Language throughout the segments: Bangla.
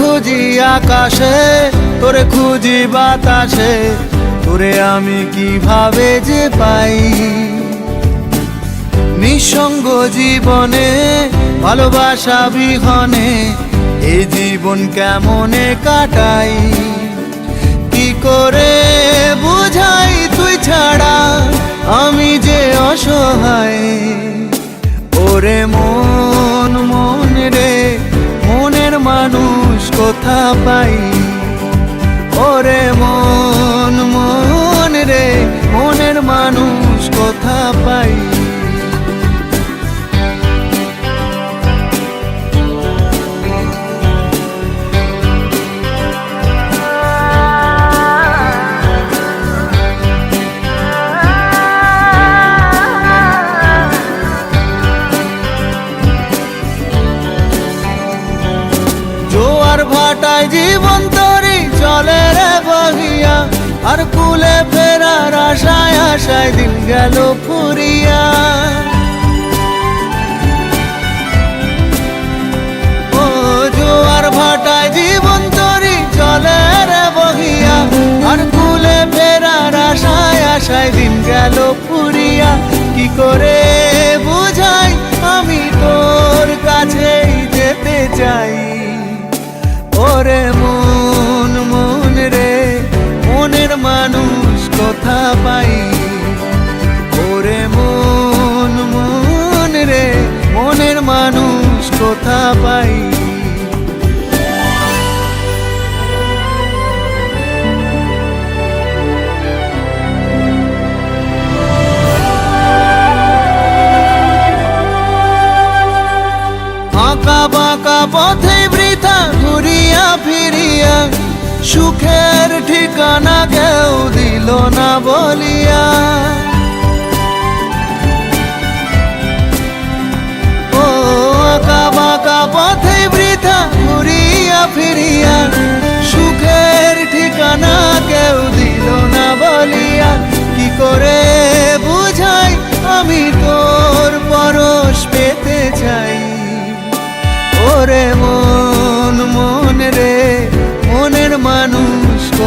খুঁজি আকাশে, তোরে খুঁজি বাতাসে, তোরে আমি কীভাবে যে পাই? নিঃসঙ্গ জীবনে, ভালোবাসা বিহনে এই জীবন কেমনে কাটাই? কি করে বুঝাই তুই ছাড়া, আমি যে অসহায়? ওরে কোথা পাই। ওরে মন ভাটায় জীবন তরি চলে রে বহিয়া। আর কুলে ফেরার আশায় আশায় দিন গেল ফুরিয়া। জোয়ার ভাটায় চলে আর কুলে ফেরার আশায় আশায় দিন গেল ফুরিয়া। কি করে ওরে মন মন রে, মনের মানুষ কোথা পাই। ওরে মন মন রে, মনের মানুষ কোথা পাই। আঁকা বাঁকা পথে ঘুরিয়া ফিরিয়া, সুখের ঠিকানা কেউ দিল না বলিয়া। ও আঁকা বাঁকা পথে বৃথা ঘুরিয়া ফিরিয়া, সুখের ঠিকানা কেউ দিল না বলিয়া। কি করে বুঝাই আমি তোর পরশ পেতে চাই? ওরে মন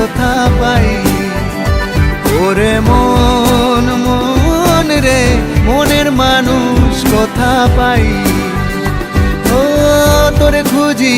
কোথা পাই। ওরে মন মন রে মনের মানুষ কথা পাই। ও তোরে খুঁজি